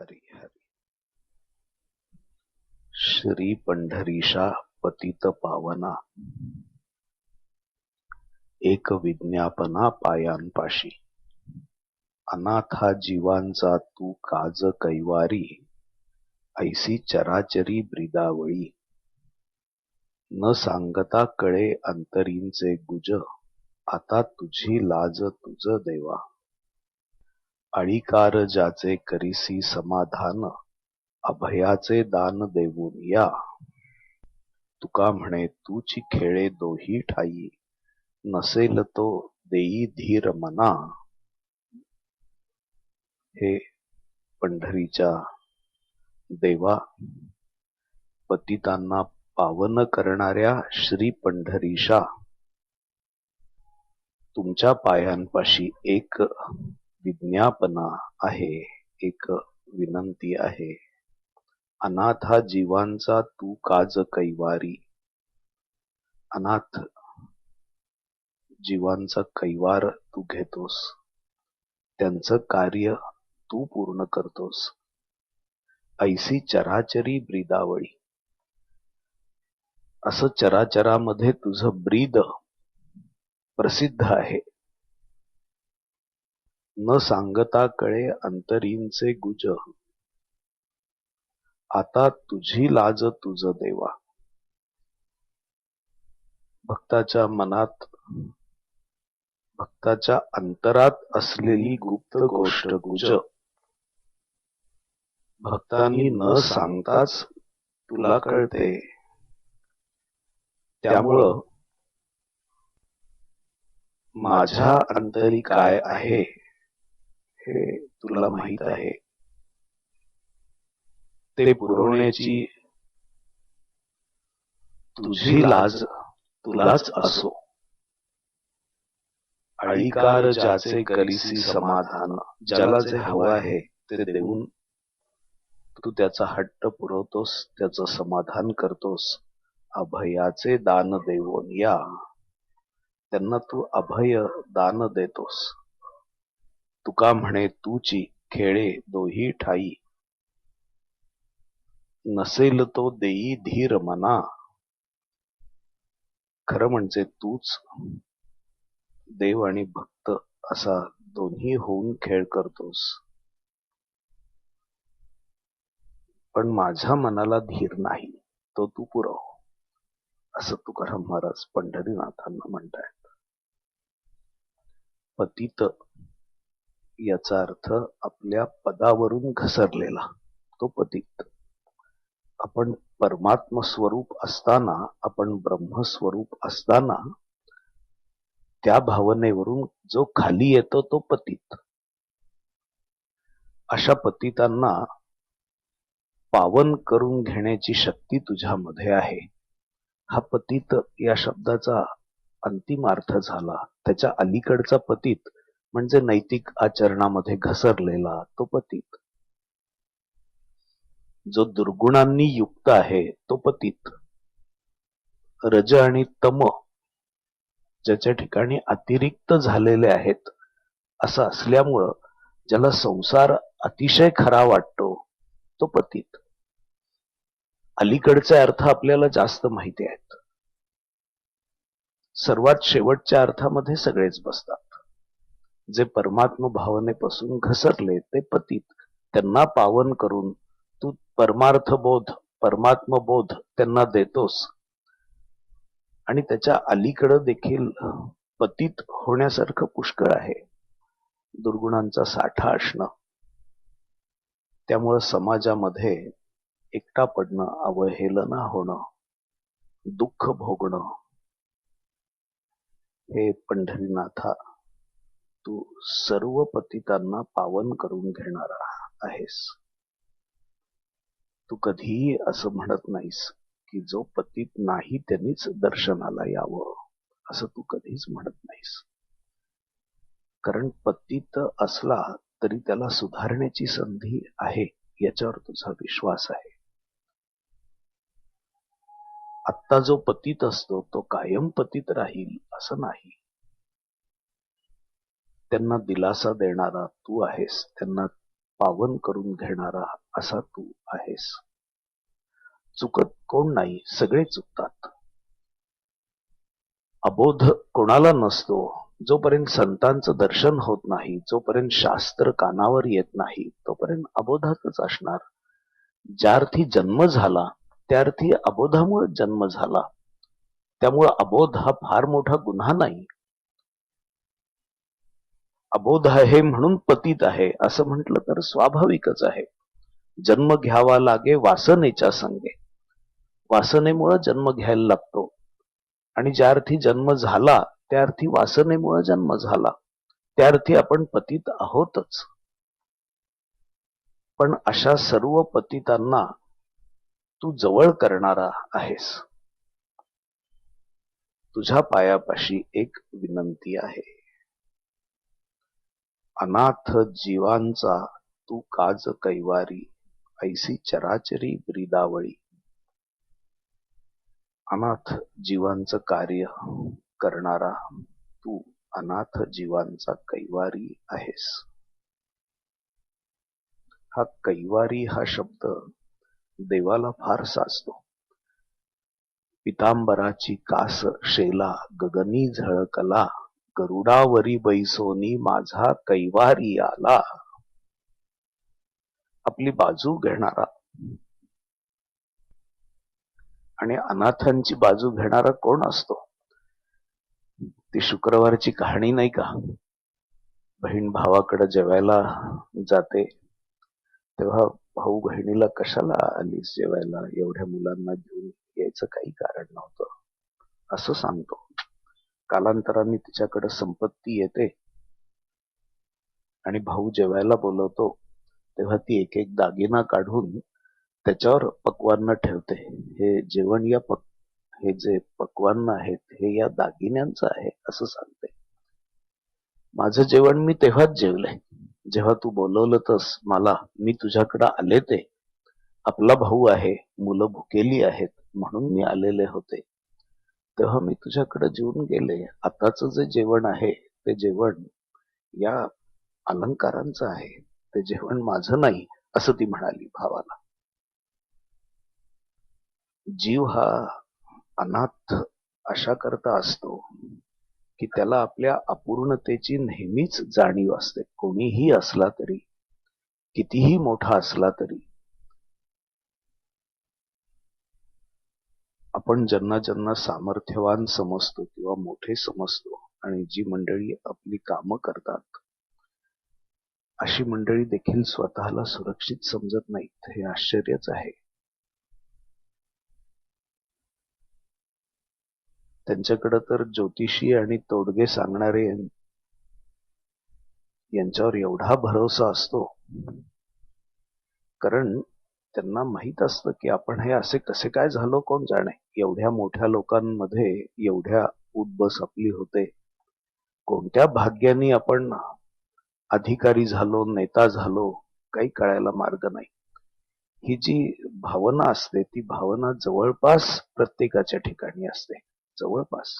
हरी हरी. श्री पंढरीशा पतित पावना. एक विज्ञापना पायांपाशी. अनाथा जीवांचा तू काज कैवारी. ऐसी चराचरी ब्रिदावळी. न सांगता कळे अंतरींचे गुज. आता तुझी लाज तुझ देवा. अळीकार ज्याचे करीसी समाधान अभयाचे दान देऊन या. तुका म्हणे तूची खेळे दोही ठाई नसेल तो देई धीर मना. हे पंढरीच्या देवा पतितांना पावन करणाऱ्या श्री पंढरीशा. तुमच्या पायांपाशी एक विज्ञापना आहे. एक विनंती आहे. अनाथा जीवांचा तू काज कैवारी अनाथ जीवांचा कैवार तू घेतोस. त्यांचं कार्य तू पूर्ण करतोस. ऐसी चराचरी ब्रीदावळी. असं चराचरामध्ये तुझं ब्रीद प्रसिद्ध आहे. न सांगता कळे अंतरींचे गुज. आता तुझी लाज तुझ देवा. भक्ताच्या मनात भक्ताच्या अंतरात असलेली गुप्त गोष्ट गुज. भक्तांनी न सांगताच तुला कळते. त्यामुळं माझ्या अंतरी काय आहे? हे तुला माहीत आहे. ते पुरवण्याची तुझी लाज तुलाच असो. अळीकार ज्याचे कलिसी समाधान ज्याला जे हवं आहे ते देऊन तू त्याचा हट्ट पुरवतोस त्याचं समाधान करतोस. अभयाचे दान देऊन या. त्यांना तू अभय दान देतोस. तुका म्हणे तूची खेळे दोही ठाई. नसेल तो देई धीर मना. खरं म्हणजे तूच देव आणि भक्त असा दोन्ही होऊन खेळ करतोस. पण माझ्या मनाला धीर नाही तो तू पुरव असं तुकाराम महाराज पंढरीनाथांना म्हणतायत. पतित याचा अर्थ आपल्या पदावरून घसरलेला तो पतित. आपण परमात्म स्वरूप असताना आपण ब्रह्मस्वरूप असताना त्या भावनेवरून जो खाली येतो तो पतित. अशा पतितांना पावन करून घेण्याची शक्ती तुझ्यामध्ये आहे. हा पतित या शब्दाचा अंतिम अर्थ झाला. त्याच्या अलीकडचा पतित म्हणजे नैतिक आचरणामध्ये घसरलेला तो पतित. जो दुर्गुणांनी युक्त आहे तो पतित. रज आणि तम ज्याच्या ठिकाणी अतिरिक्त झालेले आहेत असं असल्यामुळं ज्याला संसार अतिशय खरा वाटतो तो पतित. अलीकडचे अर्थ आपल्याला जास्त माहिती आहेत. सर्वात शेवटच्या अर्थामध्ये सगळेच बसतात. जे परमात्म भावनेपासून घसरले ते पतित. त्यांना पावन करून तू परमार्थ बोध परमात्म बोध त्यांना देतोस. आणि त्याच्या अलीकडं देखील पतित होण्यासारखं पुष्कळ आहे. दुर्गुणांचा साठा असणं. त्यामुळं समाजामध्ये एकटा पडणं अवहेलना होणं दुःख भोगणं हे पंढरीनाथा तू सर्व पतितांना पावन करून घेणारा आहेस. तू कधीही असं म्हणत नाहीस की जो पतित नाही त्यांनीच दर्शनाला यावं असं तू कधीच म्हणत नाहीस. कारण पतित असला तरी त्याला सुधारण्याची संधी आहे याच्यावर तुझा विश्वास आहे. आत्ता जो पतित असतो तो कायम पतित राहील असं नाही. त्यांना दिलासा देणारा तू आहेस. त्यांना पावन करून घेणारा असा तू आहेस. चुकत कोण नाही सगळे चुकतात. अबोध कोणाला नसतो. जोपर्यंत संतांचं दर्शन होत नाही जोपर्यंत शास्त्र कानावर येत नाही तोपर्यंत अबोधातच असणार. ज्या अर्थी जन्म झाला त्या अर्थी अबोधामुळे जन्म झाला. त्यामुळं अबोध हा फार मोठा गुन्हा नाही. अबोध आहे म्हणून पतित आहे असं म्हटलं तर स्वाभाविकच आहे. जन्म घ्यावा लागे वासनेच्या संगे. वासनेमुळे जन्म घ्यायला लागतो. आणि ज्या अर्थी जन्म झाला त्या अर्थी वासनेमुळे जन्म झाला. त्या अर्थी आपण पतित आहोतच. पण अशा सर्व पतितांना तू जवळ करणारा आहेस. तुझ्या पायापाशी एक विनंती आहे. अनाथ जीवांचा तू काज कैवारी ऐसी चराचरी ब्रिदावळी. अनाथ जीवांचं कार्य करणारा तू अनाथ जीवांचा कैवारी आहेस. हा कैवारी हा शब्द देवाला फार साचतो. पितांबराची कास शेला गगनी झळकला गरुडावरी बैसोनी माझा कैवारी आला. आपली बाजू घेणारा. आणि अनाथांची बाजू घेणारा कोण असतो? ती शुक्रवारची कहाणी नाही का? बहीण भावाकडे जेवायला जाते. तेव्हा भाऊ बहिणीला कशाला आलीस जेवायला? एवढ्या मुलांना घेऊन यायचं काही कारण नव्हतं. असं सांगतो. कालांतराने तिच्याकडे संपत्ती येते. आणि भाऊ जेवायला बोलवतो तेव्हा ती एक एक दागिना काढून त्याच्यावर पक्वान्न ठेवते. हे जेवण या पक हे जे पक्वान्न आहेत हे या दागिन्यांचं आहे असं सांगते. माझं जेवण मी तेव्हाच जेवलंय जेव्हा तू बोलवलंतस मला मी तुझ्याकडे आले ते आपला भाऊ आहे मुलं भुकेली आहेत म्हणून मी आलेले होते. तेव्हा मी तुझ्याकडे जेवून गेले. आताच जे जेवण आहे ते जेवण या अलंकारांचं आहे. ते जेवण माझं नाही असं ती म्हणाली भावाला. जीव हा अनाथ अशा करता असतो की त्याला आपल्या अपूर्णतेची नेहमीच जाणीव असते. कोणीही असला तरी कितीही मोठा असला तरी. आपण ज्यांना ज्यांना सामर्थ्यवान समजतो किंवा मोठे समजतो आणि जी मंडळी आपली कामं करतात अशी मंडळी देखील स्वतःला सुरक्षित समजत नाहीत हे आश्चर्यच आहे. त्यांच्याकडे तर ज्योतिषी आणि तोडगे सांगणारे यांच्यावर एवढा भरोसा असतो. कारण त्यांना माहीत असतं की आपण हे असे कसे काय झालो कोण जाणे? एवढ्या मोठ्या लोकांमध्ये एवढ्या उद्बस आपली होते. कोणत्या भाग्याने आपण अधिकारी झालो नेता झालो काही कळायला मार्ग नाही. ही जी भावना असते ती भावना जवळपास प्रत्येकाच्या ठिकाणी असते. जवळपास.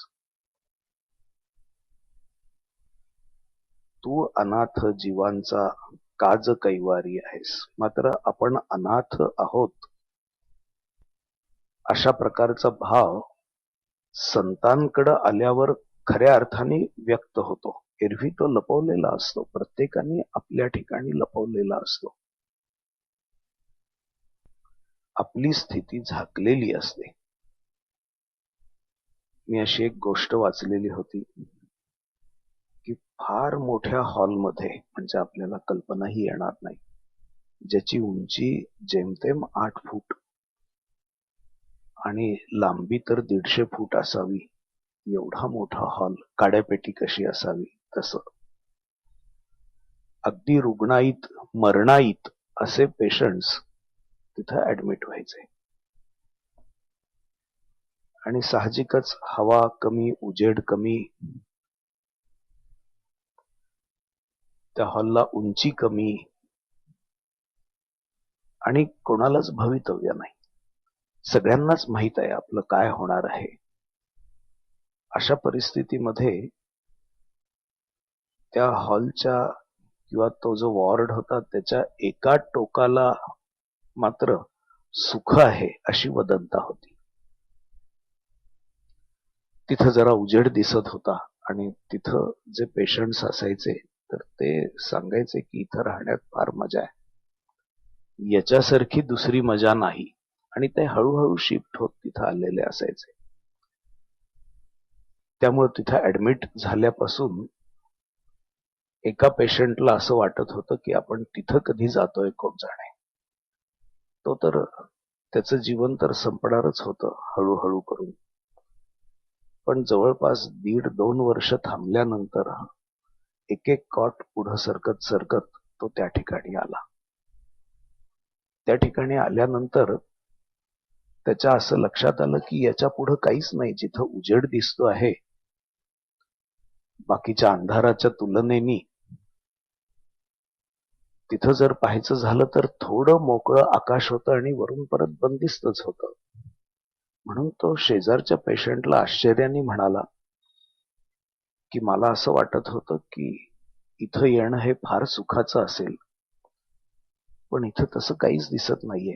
तू अनाथ जीवांचा काज कैवारी आहेस. मात्र आपण अनाथ आहोत. अशा प्रकारचा भाव संतांकडे आल्यावर खऱ्या अर्थाने व्यक्त होतो. एरवी तो लपवलेला असतो. प्रत्येकाने आपल्या ठिकाणी लपवलेला असतो. आपली स्थिती झाकलेली असते. मी अशी एक गोष्ट वाचलेली होती. फार मोठ्या हॉलमध्ये म्हणजे आपल्याला कल्पनाही येणार नाही. ज्याची उंची जेमतेम आठ फूट आणि लांबी तर दीडशे फूट असावी. एवढा मोठा हॉल काड्यापेटी कशी असावी? तस. अगदी रुग्णाईत मरणाईत असे पेशंट्स तिथं ऍडमिट व्हायचे. आणि साहजिकच हवा कमी उजेड कमी त्या हॉलला उंची कमी. आणि कोणालाच भवितव्य नाही. सगळ्यांनाच माहीत आहे आपलं काय होणार आहे. अशा परिस्थितीमध्ये त्या हॉलच्या किंवा तो जो वॉर्ड होता त्याच्या एका टोकाला मात्र सुख आहे अशी वदंता होती. तिथं जरा उजेड दिसत होता आणि तिथं जे पेशंट्स असायचे तर ते सांगायचे की इथं राहण्यात फार मजा आहे. याच्यासारखी दुसरी मजा नाही. आणि ते हळूहळू शिफ्ट होत तिथं आलेले असायचे. त्यामुळे तिथं ऍडमिट झाल्यापासून एका पेशंटला असं वाटत होतं की आपण तिथं कधी जातोय कोण जाणे. तो तर त्याचं जीवन तर संपणारच होतं हळूहळू करून. पण जवळपास दीड दोन वर्ष थांबल्यानंतर एक एक कॉट पुढं सरकत सरकत तो त्या ठिकाणी आला. त्या ठिकाणी आल्यानंतर त्याच्या असं लक्षात आलं की याच्या पुढं काहीच नाही जिथं उजेड दिसतो आहे. बाकीच्या अंधाराच्या तुलनेनी तिथं जर पाहायचं झालं तर थोडं मोकळं आकाश होतं आणि वरून परत बंदिस्तच होतं. म्हणून तो शेजारच्या पेशंटला आश्चर्याने म्हणाला की मला असं वाटत होतं की इथं येणं हे फार सुखाचं असेल. पण इथं तसं काहीच दिसत नाहीये.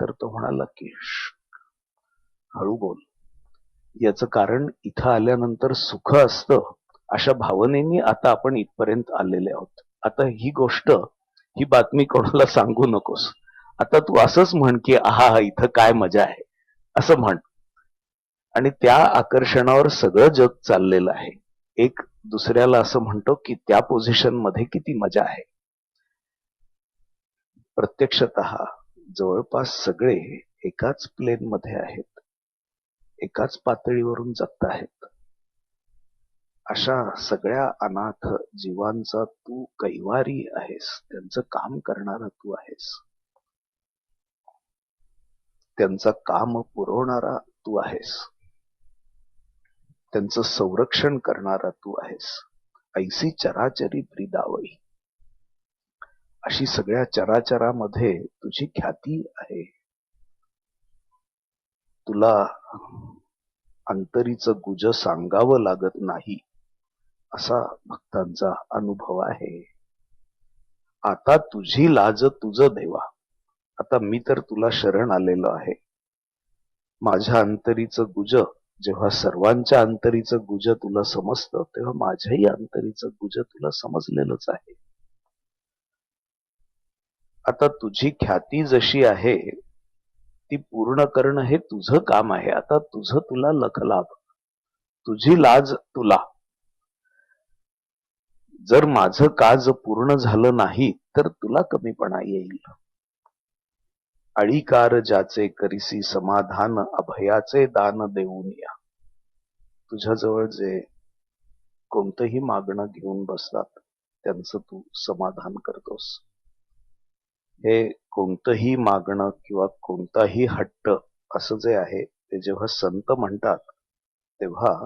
तर तो म्हणाला की हळू बोल. याचं कारण इथं आल्यानंतर सुख असतं अशा भावनेनी आता आपण इथपर्यंत आलेले आहोत. आता ही गोष्ट ही बातमी कोणाला सांगू नकोस. आता तू असंच म्हण की आहा इथं काय मजा आहे. असं म्हण. आणि त्या आकर्षणावर सगळं जग चाललेलं आहे. एक दुसऱ्याला असं म्हणतो की त्या पोझिशनमध्ये किती मजा आहे. प्रत्यक्षत जवळपास सगळे एकाच प्लेन मध्ये आहेत. एकाच पातळीवरून जगत आहेत. अशा सगळ्या अनाथ जीवांचा तू कैवारी आहेस. त्यांचं काम करणारा तू आहेस. त्यांचं काम पुरवणारा तू आहेस. त्यांचं संरक्षण करणारा तू आहेस. ऐसी चराचरी प्रिदावई. अशी सगळ्या चराचरामध्ये तुझी ख्याती आहे. तुला अंतरीचं गुज सांगावं लागत नाही असा भक्तांचा अनुभव आहे. आता तुझी लाज तुझ देवा. आता मी तर तुला शरण आलेलो आहे. माझ्या अंतरीचं गुज जेव्हा सर्वांच्या अंतरीचं गुज तुला समजतं तेव्हा माझ्याही अंतरीचं गुज तुला समजलेलंच आहे. आता तुझी ख्याती जशी आहे ती पूर्ण करणं हे तुझं काम आहे. आता तुझं तुला लखलाभ. तुझी लाज तुला. जर माझं काज पूर्ण झालं नाही तर तुला कमीपणा येईल. अळीकार ज्याचे करिसी समाधान अभयाचे दान देऊन या. तुझ्याजवळ जे कोणतंही मागणं घेऊन बसतात त्यांचं तू समाधान करतोस. हे कोणतंही मागणं किंवा कोणताही हट्ट असं जे आहे ते जेव्हा संत म्हणतात तेव्हा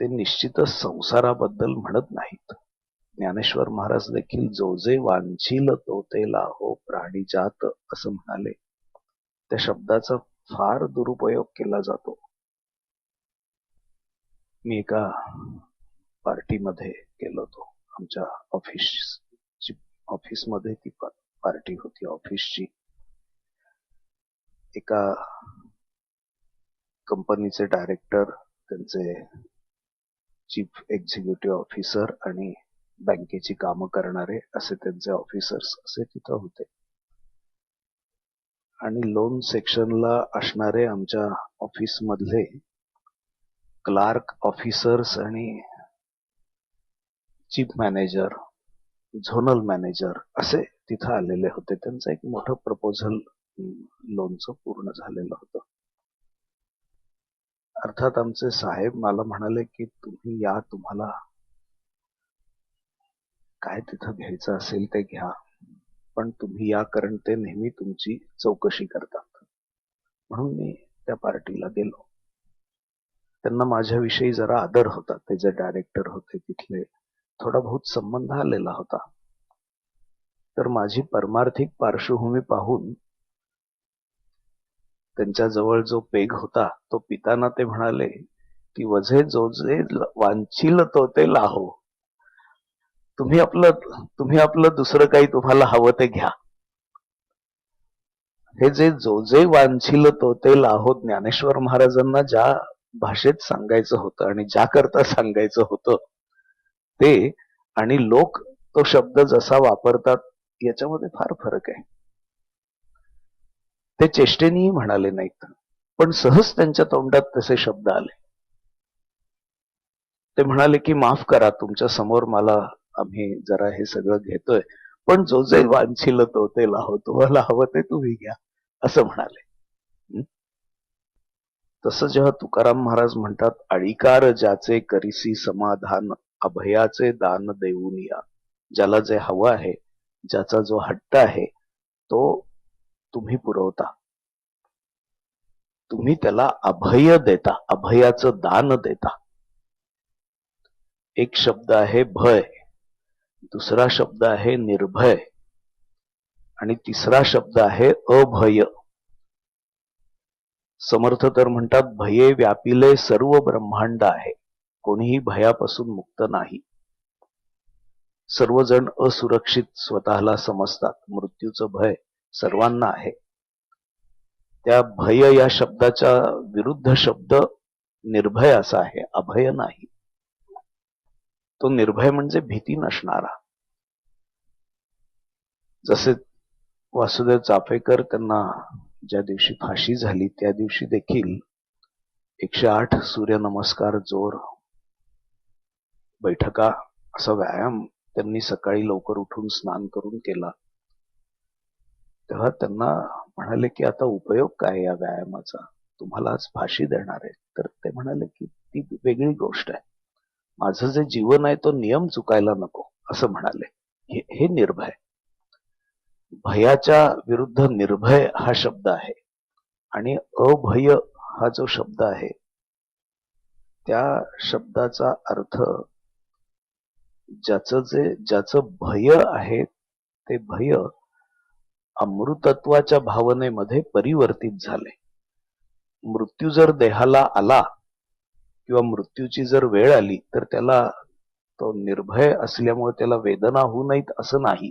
ते निश्चितच संसाराबद्दल म्हणत नाहीत. ज्ञानेश्वर महाराज देखील जो जे वांछील तो ते लाहो प्राणी जात असं म्हणाले. त्या शब्दाचा फार दुरुपयोग केला जातो. मी एका पार्टीमध्ये गेलो होतो. आमच्या ऑफिसची ऑफिसमध्ये ती पार्टी होती ऑफिसची. एका कंपनीचे डायरेक्टर त्यांचे चीफ एक्झिक्युटिव्ह ऑफिसर आणि बँकेची कामं करणारे असे त्यांचे ऑफिसर्स असे तिथं होते. आणि लोन सेक्शनला असणारे आमच्या ऑफिस मधले क्लार्क ऑफिसर्स आणि चीफ मॅनेजर झोनल मॅनेजर असे तिथं आलेले होते. त्यांचं एक मोठं प्रपोजल लोनचं पूर्ण झालेलं होतं. अर्थात आमचे साहेब मला म्हणाले की तुम्ही या तुम्हाला काय तिथं घ्यायचं असेल ते घ्या. पण तुम्ही या कारण ते नेहमी तुमची चौकशी करतात. म्हणून मी त्या पार्टीला गेलो. त्यांना माझ्याविषयी जरा आदर होता. ते जे डायरेक्टर होते तिथले थोडा बहुत संबंध आलेला होता. तर माझी परमार्थिक पार्श्वभूमी पाहून त्यांच्या जवळ जो पेग होता तो पिताना ते म्हणाले की वझे जो जे वांचिल तो ते लाहो. तुम्ही आपलं तुम्ही आपलं दुसरं काही तुम्हाला हवं ते घ्या. हे जे जो जे वांछिल तो ते लाहो ज्ञानेश्वर महाराजांना ज्या भाषेत सांगायचं होतं आणि ज्या करता सांगायचं होतं ते आणि लोक तो शब्द जसा वापरतात याच्यामध्ये फार फरक आहे. ते चेष्टेनेही म्हणाले नाहीत पण सहज त्यांच्या तोंडात तसे शब्द आले. ते म्हणाले की माफ करा तुमच्यासमोर मला आम्ही जरा हे सगळं घेतोय. पण जो जे वांछिल तो ते लाहो तुम्हाला हवं ते तुम्ही घ्या असं म्हणाले. तसं जेव्हा तुकाराम महाराज म्हणतात अडिकार ज्याचे करिसी समाधान अभयाचे दान देऊन या. ज्याला जे हवं आहे ज्याचा जो हट्ट आहे तो तुम्ही पुरवता. तुम्ही त्याला अभय देता अभयाचं दान देता. एक शब्द आहे भय. दुसरा शब्द आहे निर्भय. आणि तिसरा शब्द आहे अभय. समर्थ तर म्हणतात भये व्यापिले सर्व ब्रह्मांड आहे. कोणीही भयापासून मुक्त नाही. सर्वजण असुरक्षित स्वतःला समजतात. मृत्यूचं भय सर्वांना आहे. त्या भय या शब्दाच्या विरुद्ध शब्द निर्भय असा आहे अभय नाही. तो निर्भय म्हणजे भीती नसणारा. जसे वासुदेव चाफेकर त्यांना ज्या दिवशी फाशी झाली त्या दिवशी देखील एकशे आठ सूर्यनमस्कार जोर बैठका असा व्यायाम त्यांनी सकाळी लवकर उठून स्नान करून केला. तेव्हा त्यांना म्हणाले की आता उपयोग काय या व्यायामाचा? तुम्हाला आज फाशी देणार आहे तर ते म्हणाले की ती वेगळी गोष्ट आहे. माझं जे जीवन आहे तो नियम चुकायला नको असं म्हणाले. हे, हे निर्भय. भयाच्या विरुद्ध निर्भय हा शब्द आहे. आणि अभय हा जो शब्द आहे त्या शब्दाचा अर्थ ज्याचं जे ज्याचं भय आहे ते भय अमृतत्वाच्या भावनेमध्ये परिवर्तित झाले मृत्यू जर देहाला आला किंवा मृत्यूची जर वेळ आली तर त्याला तो निर्भय असल्यामुळे त्याला वेदना होऊ नयेत असं नाही.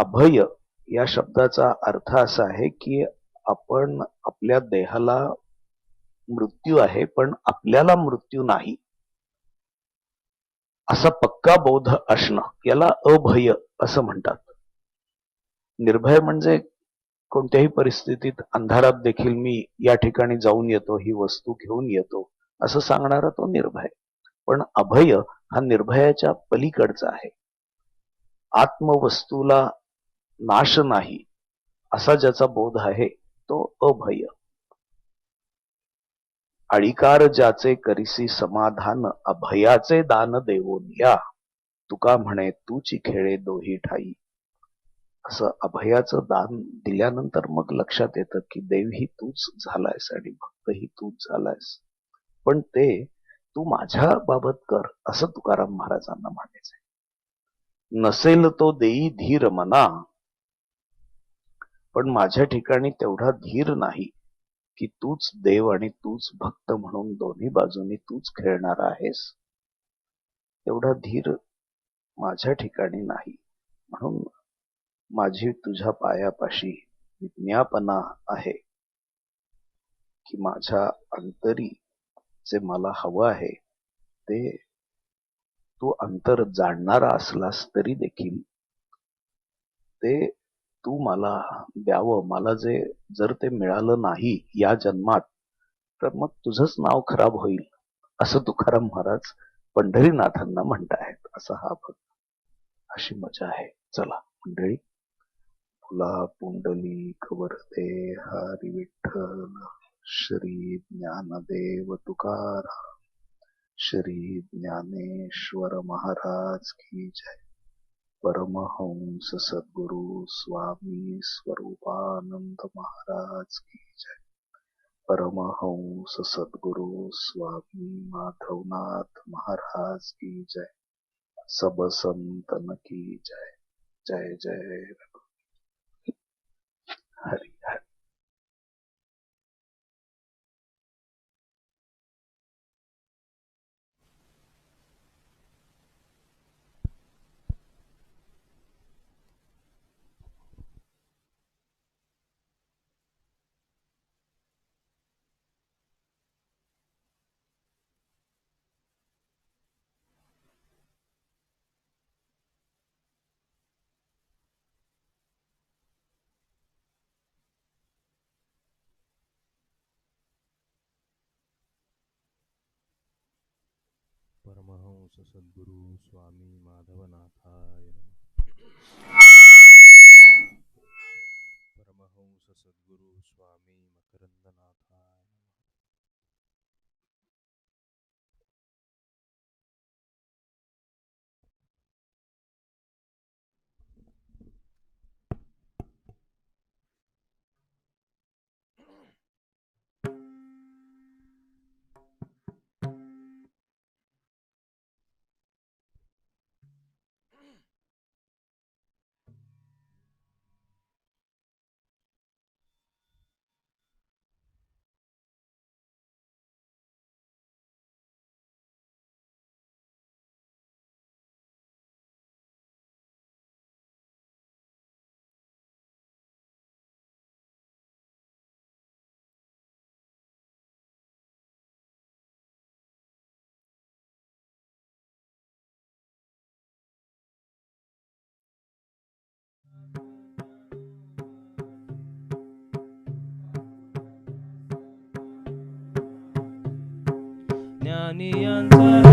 अभय या शब्दाचा अर्थ असा आहे की आपण आपल्या देहाला मृत्यू आहे पण आपल्याला मृत्यू नाही. असा पक्का बोध असणं याला अभय असं म्हणतात. निर्भय म्हणजे कोणत्याही परिस्थितीत अंधारात देखील मी या ठिकाणी जाऊन येतो ही वस्तू घेऊन येतो असं सांगणारा तो निर्भय. पण अभय हा निर्भयाच्या पलीकडचा आहे. आत्मवस्तूला नाश नाही. असा ज्याचा बोध आहे तो अभय. अळीकार ज्याचे करिसी समाधान अभयाचे दान देवोन या. तुका म्हणे तूची खेळे दोही ठाई. असं अभयाचं दान दिल्यानंतर मग लक्षात येतं की देव ही तूच झालायस आणि भक्त ही तूच झालायस. पण ते तू माझ्या बाबत कर असं तुकाराम महाराजांना म्हणायचंय नसेल तो देई धीर मना पण माझ्या ठिकाणी तेवढा धीर नाही की तूच देव आणि तूच भक्त म्हणून दोन्ही बाजूनी तूच खेळणार आहेस. तेवढा धीर माझ्या ठिकाणी नाही. म्हणून माझी तुझ्या पायापाशी विज्ञापना आहे की माझ्या अंतरी जे मला हवं आहे ते तू अंतर जाणणारा असलास तरी देखील ते तू मला द्यावं मला जे जर ते मिळालं नाही या जन्मात तर मग तुझंच नाव खराब होईल असं तुकाराम महाराज पंढरीनाथांना म्हणतायत असा हा भक्त. अशी मजा आहे. चला मंडळी. फुला पुंडली कवरते हरी विठ्ठल श्री ज्ञानदेव तुकाराम श्री ज्ञानेश्वर महाराज की जय. परमहंस सदगुरु स्वामी स्वरूपानंद महाराज की जय। परमहंस सदगुरु स्वामी माधवनाथ महाराज की जय। सब संतन की जय। जय जय। हरि हरि। परमहंस सद्गुरु स्वामी माधवनाथाय नमः। ज्ञानियांचा राजा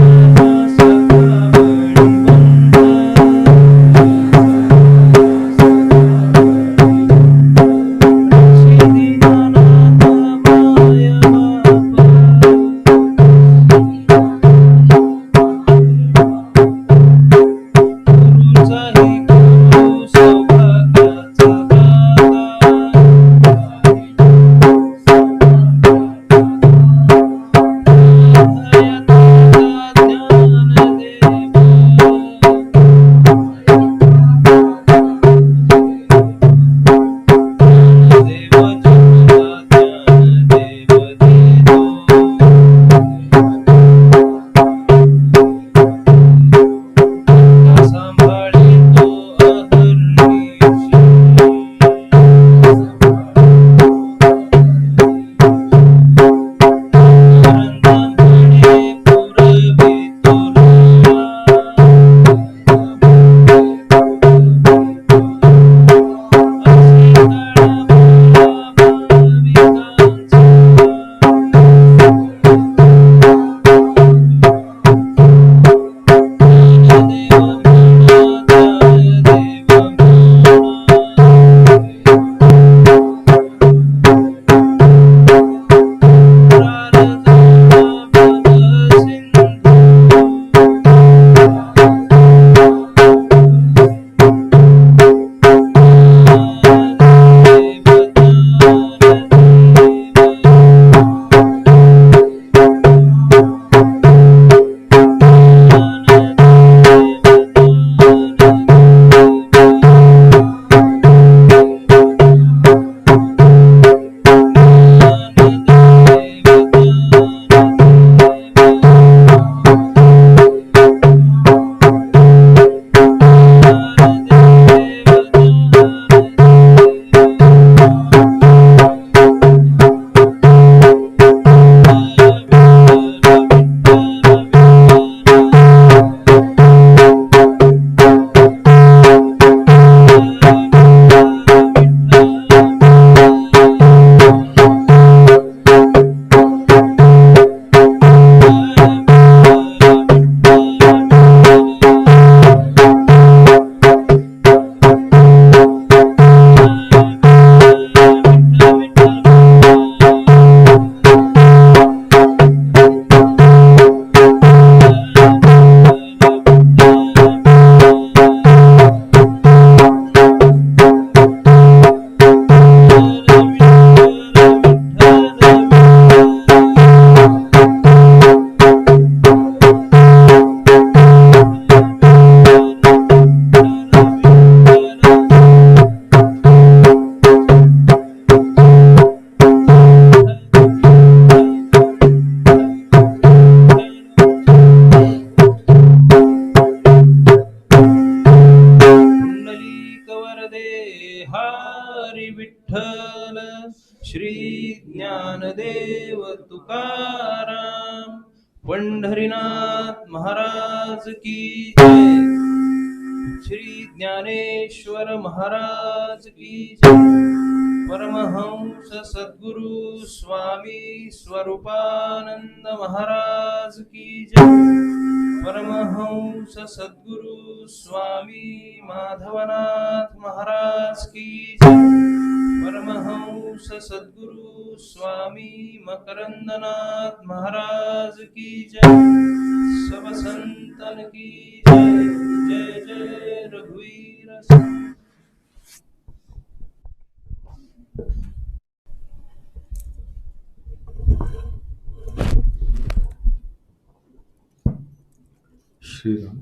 की जय। श्री ज्ञानेश्वर महाराज की जय। परमहंस सद्गुरु स्वामी स्वरूपानंद महाराज की जय। परमहंस सद्गुरु स्वामी माधवनाथ महाराज की जय। परमहंस सद्गुरु स्वामी मकरंदनाथ महाराज की जय। सब संतन की जय जय रघुवीर श्रीराम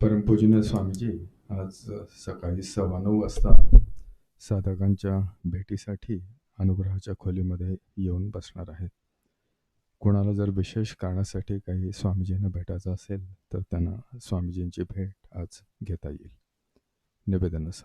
परमपूजनीय स्वामीजी आज सकाळी सव्वा नऊ वाजता साधकांच्या भेटीसाठी अनुग्रहाच्या खोलीमध्ये येऊन बसणार आहेत. कोणाला जर विशेष कारणासाठी काही स्वामीजींना भेटायचं असेल तर त्यांना स्वामीजींची भेट आज घेता येईल. निवेदन असं.